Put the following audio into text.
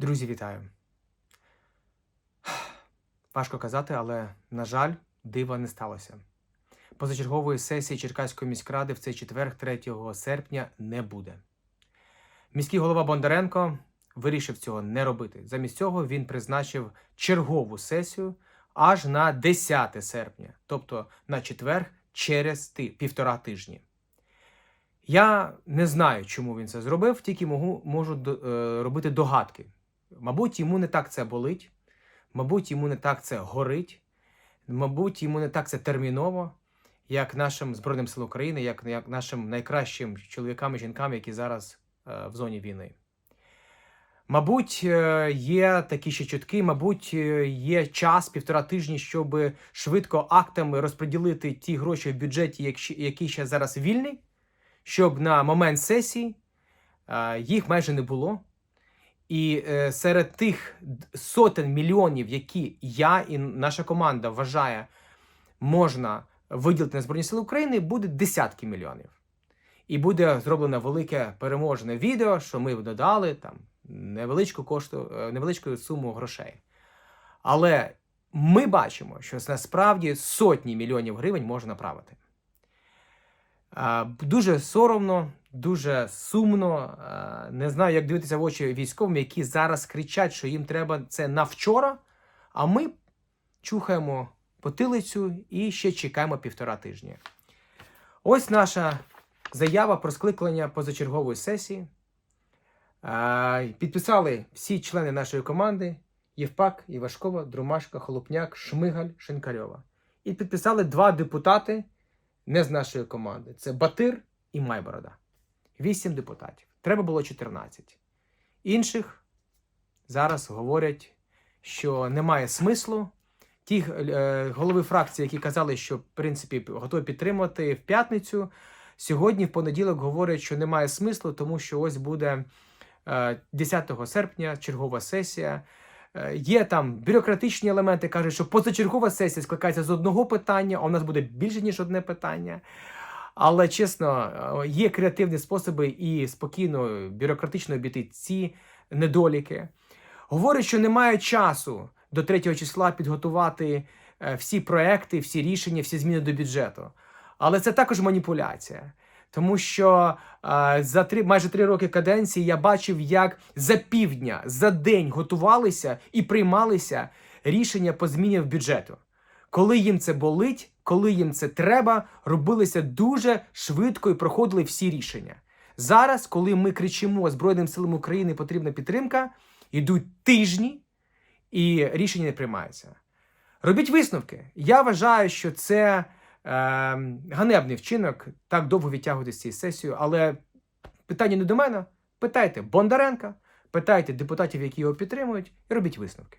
Друзі, вітаю. Важко казати, але, на жаль, дива не сталося. Позачергової сесії Черкаської міськради в цей четвер, 3 серпня, не буде. Міський голова Бондаренко вирішив цього не робити. Замість цього він призначив чергову сесію аж на 10 серпня, тобто на четвер через ти- півтора тижні. Я не знаю, чому він це зробив, тільки можу, можу е, робити догадки. Мабуть, йому не так це болить, мабуть, йому не так це горить, мабуть, йому не так це терміново, як нашим Збройним силам України, як, як нашим найкращим чоловікам і жінкам, які зараз е, в зоні війни. Мабуть, е, є такі ще чутки, мабуть, е, є час, півтора тижні, щоб швидко актами розподілити ті гроші в бюджеті, який ще зараз вільний, щоб на момент сесії е, їх майже не було. І е, серед тих сотень мільйонів, які я і наша команда вважає, можна виділити на Збройні Сили України, буде десятки мільйонів. І буде зроблено велике переможне відео, що ми додали там невеличку кошту, е, невеличку суму грошей. Але ми бачимо, що насправді сотні мільйонів гривень можна направити. Дуже соромно, дуже сумно. Не знаю, як дивитися в очі військовим, які зараз кричать, що їм треба це на вчора. А ми чухаємо потилицю і ще чекаємо півтора тижні. Ось наша заява про скликання позачергової сесії. Підписали всі члени нашої команди: Євпак, Івашкова, Друмашка, Холопняк, Шмигаль, Шинкарьова. І підписали два депутати не з нашої команди. Це Батир і Майборода. Вісім депутатів. Треба було 14. Інших зараз говорять, що немає смислу. Ті е, голови фракції, які казали, що в принципі готові підтримати в п'ятницю, сьогодні, в понеділок, говорять, що немає смислу, тому що ось буде е, 10 серпня чергова сесія. Е, Є там бюрократичні елементи, кажуть, що позачергова сесія скликається з одного питання, а у нас буде більше, ніж одне питання. Але чесно, е, є креативні способи і спокійно бюрократично обійти ці недоліки. Говорять, що немає часу до 3 числа підготувати е, всі проекти, всі рішення, всі зміни до бюджету. Але це також маніпуляція. Тому що е, за три майже три роки каденції я бачив, як за півдня, за день готувалися і приймалися рішення по зміні в бюджету. Коли їм це болить, коли їм це треба, робилися дуже швидко і проходили всі рішення. Зараз, коли ми кричимо Збройним силам України потрібна підтримка, йдуть тижні і рішення не приймаються. Робіть висновки. Я вважаю, що це ганебний вчинок так довго відтягувати з цією сесією, але питання не до мене. Питайте Бондаренка, питайте депутатів, які його підтримують, і робіть висновки.